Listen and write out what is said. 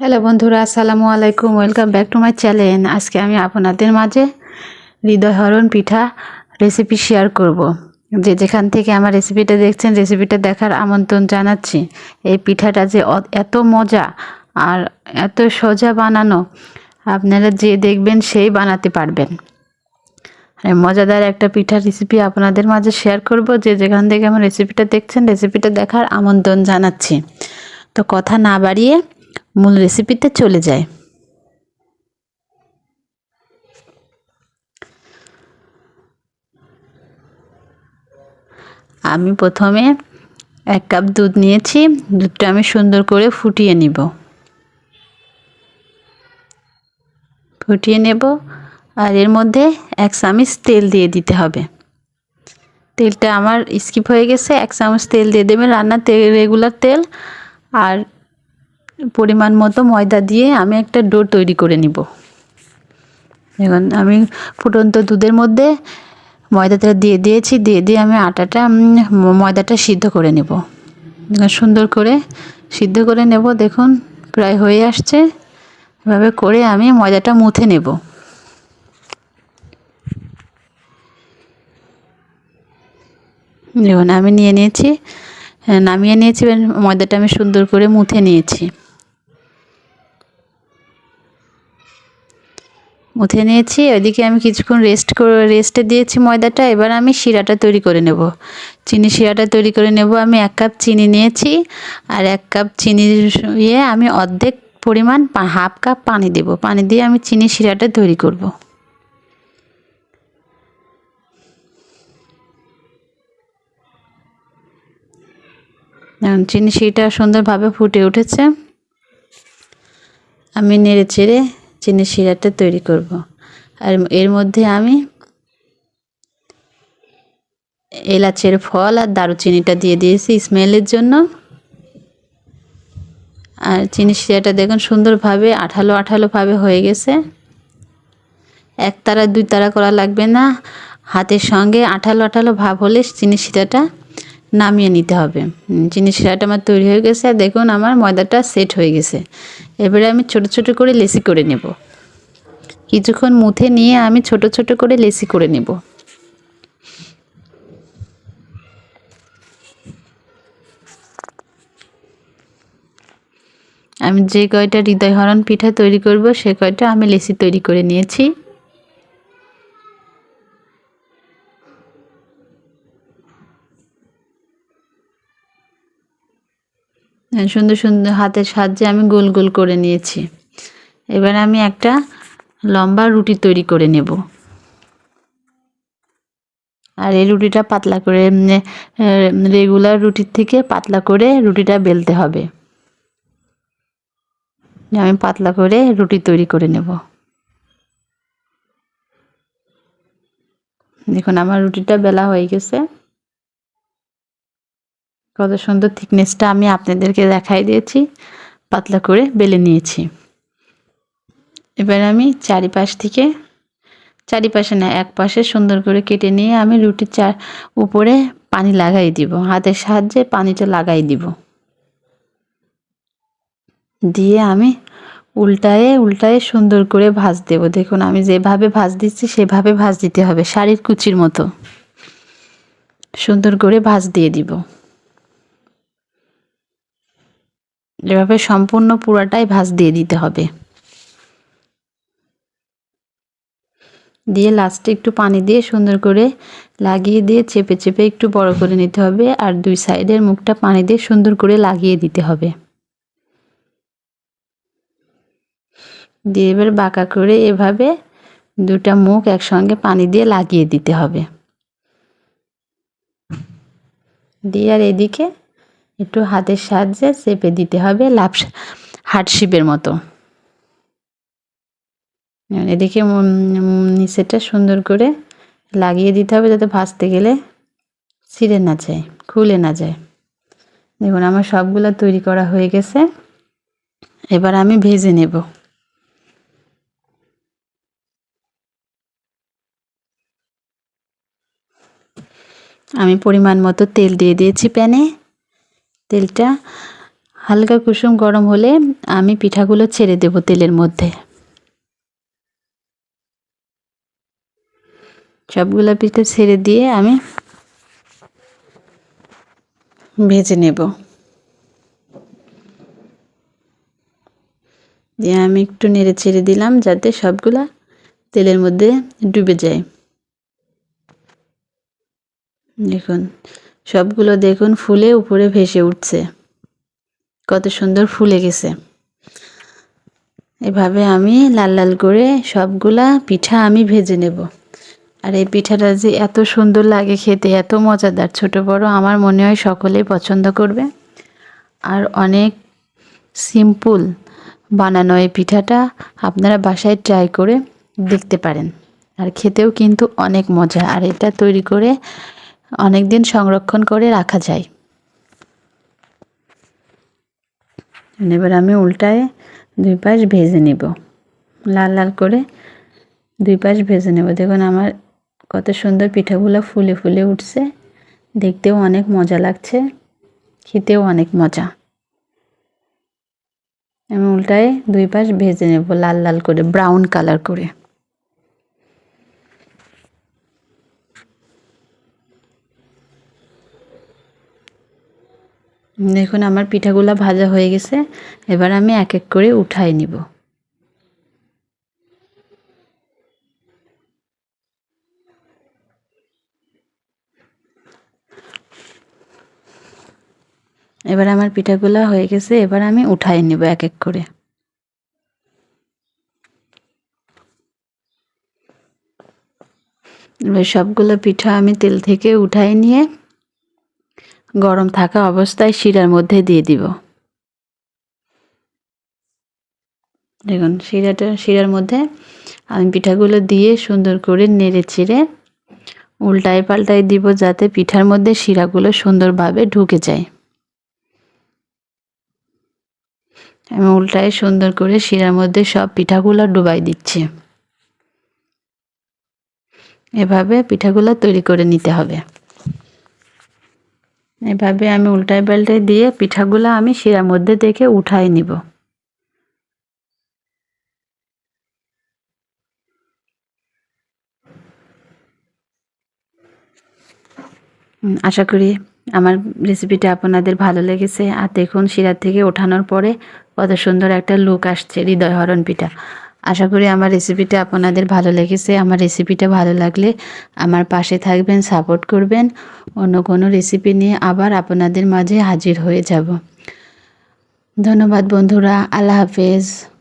Hello বন্ধুরা, আসসালামু আলাইকুম। Welcome back to my channel আজকে আমি আপনাদের মাঝে হৃদয়হরণ পিঠা রেসিপি শেয়ার করব। যে যেখান থেকে আমার রেসিপিটা দেখছেন রেসিপিটা দেখার আমন্ত্রণ জানাচ্ছি। এই পিঠাটা যে এত মজা আর এত সোজা বানানো, আপনারা যে দেখবেন সেই বানাতে পারবেন। মজাদার একটা পিঠার রেসিপি আপনাদের মাঝে শেয়ার করব। যে যেখান থেকে আমার রেসিপিটা দেখছেন রেসিপিটা দেখার আমন্ত্রণ জানাচ্ছি। তো কথা না বাড়িয়ে মূল রেসিপিতে চলে যায়। আমি প্রথমে এক কাপ দুধ নিয়েছি, দুধটা আমি সুন্দর করে ফুটিয়ে নিব। ফুটিয়ে নেব, আর এর মধ্যে এক চামচ তেল দিয়ে দিতে হবে। তেলটা আমার স্কিপ হয়ে গেছে, এক চামচ তেল দিয়ে দেবেন রান্নার তেল রেগুলার তেল, আর পরিমাণ মতো ময়দা দিয়ে আমি একটা ডো তৈরি করে নিব। এখন আমি ফুটন্ত দুধের মধ্যে ময়দাটা দিয়ে দিয়েছি, দিয়ে দিয়ে আমি আটাটা ময়দাটা সিদ্ধ করে নেব। সুন্দর করে সিদ্ধ করে নেব, দেখুন প্রায় হয়ে আসছে। এভাবে করে আমি ময়দাটা মুথে নেব। দেখুন আমি নিয়ে নিয়েছি, নামিয়ে নিয়েছি ময়দাটা আমি সুন্দর করে মুথে নিয়েছি। মুথে নিয়েছি ওইদিকে আমি কিছুক্ষণ রেস্ট করে রেস্টে দিয়েছি ময়দাটা, এবার আমি শিরাটা তৈরি করে নেব। চিনি শিরাটা তৈরি করে নেব, আমি এক কাপ চিনি নিয়েছি, আর এক কাপ চিনি ইয়ে আমি অর্ধেক পরিমাণ হাফ কাপ পানি দেব। পানি দিয়ে আমি চিনি শিরাটা তৈরি করব। চিনি শিরাটা সুন্দরভাবে ফুটে উঠেছে। আমি নেড়ে চেড়ে চিনি শিরাটা তৈরি করব। আর এর মধ্যে আমি এলাচের ফল আর দারুচিনিটা দিয়ে দিয়েছি স্মেলের জন্য। আর চিনি শিরাটা দেখুন সুন্দরভাবে আঠালো আঠালোভাবে হয়ে গেছে। এক তারা দুই তারা করা লাগবে না। হাতের সঙ্গে আঠালো আঠালো ভাব হলে চিনি শিরাটা নামিয়ে নিতে হবে। চিনি শিরাটা আমার তৈরি হয়ে গেছে। আর দেখুন, আমার ময়দাটা সেট হয়ে গেছে। এবারে আমি ছোট ছোট করে লেসি করে নেব। কিছুক্ষণ মুথে নিয়ে আমি ছোট ছোট করে লেসি করে নেব। আমি যে কয়টা হৃদয়হরণ পিঠা তৈরি করব, সে কয়টা আমি লেসি তৈরি করে নিয়েছি। সুন্দর সুন্দর হাতের সাহায্যে আমি গোল গোল করে নিয়েছি। এবার আমি একটা লম্বা রুটি তৈরি করে নেব। আর এই রুটিটা পাতলা করে রেগুলার রুটির থেকে পাতলা করে রুটিটা বেলতে হবে। আমি পাতলা করে রুটি তৈরি করে নেব। দেখুন, আমার রুটিটা বেলা হয়ে গেছে। কত সুন্দর থিকনেসটা আমি আপনাদেরকে দেখাই দিয়েছি। পাতলা করে বেলে নিয়েছি। এবার আমি চারিপাশ থেকে, চারিপাশে না, এক পাশে সুন্দর করে কেটে নিয়ে আমি রুটির চার উপরে পানি লাগাই দিব। হাতের সাহায্যে পানিটা লাগাই দিব। দিয়ে আমি উল্টায়ে উল্টায়ে সুন্দর করে ভাজ দেব। দেখুন, আমি যেভাবে ভাজ দিচ্ছি, সেভাবে ভাজ দিতে হবে, শাড়ির কুচির মতো। সুন্দর করে ভাজ দিয়ে দিব। এভাবে সম্পূর্ণ পুরাটাই ভাজ দিয়ে দিতে হবে। দিয়ে লাস্টে একটু পানি দিয়ে সুন্দর করে লাগিয়ে দিয়ে চেপে চেপে একটু বড় করে নিতে হবে আর দুই সাইডের মুখটা পানি দিয়ে সুন্দর করে লাগিয়ে দিতে হবে। দিয়ে এবার বাঁকা করে এভাবে দুটা মুখ একসঙ্গে পানি দিয়ে লাগিয়ে দিতে হবে। দিয়ে আর এদিকে একটু হাতের সাহায্যে চেপে দিতে হবে লাভ হাটশিপের মতো। এদিকে নিচেটা সুন্দর করে লাগিয়ে দিতে হবে যাতে ভাজতে গেলে ছিঁড়ে না যায়, খুলে না যায়। দেখুন, আমার সবগুলো তৈরি করা হয়ে গেছে। এবার আমি ভেজে নেব। আমি পরিমাণ মতো তেল দিয়ে দিয়েছি প্যানে। তেলটা হালকা কুসুম গরম হলে আমি পিঠাগুলো ছেড়ে দেব তেলের মধ্যে। সবগুলো পিঠে ছেড়ে দিয়ে আমি ভেজে নেব। দিয়ে আমি একটু নেড়ে ছেড়ে দিলাম যাতে সবগুলা তেলের মধ্যে ডুবে যায়। দেখুন সবগুলো দেখুন ফুলে উপরে ভেসে উঠছে। কত সুন্দর ফুলে গেছে। এভাবে আমি লাল লাল করে সবগুলা পিঠা আমি ভেজে নেব। আর এই পিঠাটা যে এত সুন্দর লাগে খেতে, এত মজাদার। ছোট বড় আমার মনে হয় সকলেই পছন্দ করবে। আর অনেক সিম্পল বানানো এই পিঠাটা আপনারা বাসায় ট্রাই করে দেখতে পারেন। আর খেতেও কিন্তু অনেক মজা। আর এটা তৈরি করে অনেক দিন সংরক্ষণ করে রাখা যায়। এবার আমি উল্টায় দুই পাশ ভেজে নেব। লাল লাল করে দুই পাশ ভেজে নেব। দেখুন আমার কত সুন্দর পিঠাগুলো ফুলে ফুলে উঠছে। দেখতেও অনেক মজা লাগছে। খেতেও অনেক মজা। আমি উল্টায় দুই পাশ ভেজে নেব লাল লাল করে ব্রাউন কালার করে। দেখুন, আমার পিঠাগুলো ভাজা হয়ে গেছে। এবার আমি এক এক করে উঠাই নিব। এবার আমার পিঠাগুলো হয়ে গেছে, এবার আমি উঠাই নিব এক এক করে। এবার সবগুলো পিঠা আমি তেল থেকে উঠাই নিয়ে গরম থাকা অবস্থায় শিরার মধ্যে দিয়ে দিব। দেখুন, শিরাটা, শিরার মধ্যে আমি পিঠাগুলো দিয়ে সুন্দর করে নেড়ে চেড়ে উল্টায় পাল্টায় দিব যাতে পিঠার মধ্যে শিরাগুলো সুন্দরভাবে ঢুকে যায়। আমি উল্টায় সুন্দর করে শিরার মধ্যে সব পিঠাগুলো ডুবাই দিচ্ছি। এভাবে পিঠাগুলো তৈরি করে নিতে হবে। এভাবে আমি উল্টায় পাল্টায় দিয়ে পিঠাগুলো আমি শিরার মধ্যে দেখে উঠাই নিব। আশা করি আমার রেসিপিটা আপনাদের ভালো লেগেছে। আর দেখুন, শিরার থেকে ওঠানোর পরে কত সুন্দর একটা লুক আসছে হৃদয় হরণ পিঠা। আশা করি আমার রেসিপিটা আপনাদের ভালো লেগেছে। আমার রেসিপিটা ভালো লাগলে আমার পাশে থাকবেন সাপোর্ট করবেন। অন্য কোনো রেসিপি নিয়ে আবার আপনাদের মাঝে হাজির হয়ে যাব। ধন্যবাদ বন্ধুরা, আল্লাহ হাফেজ।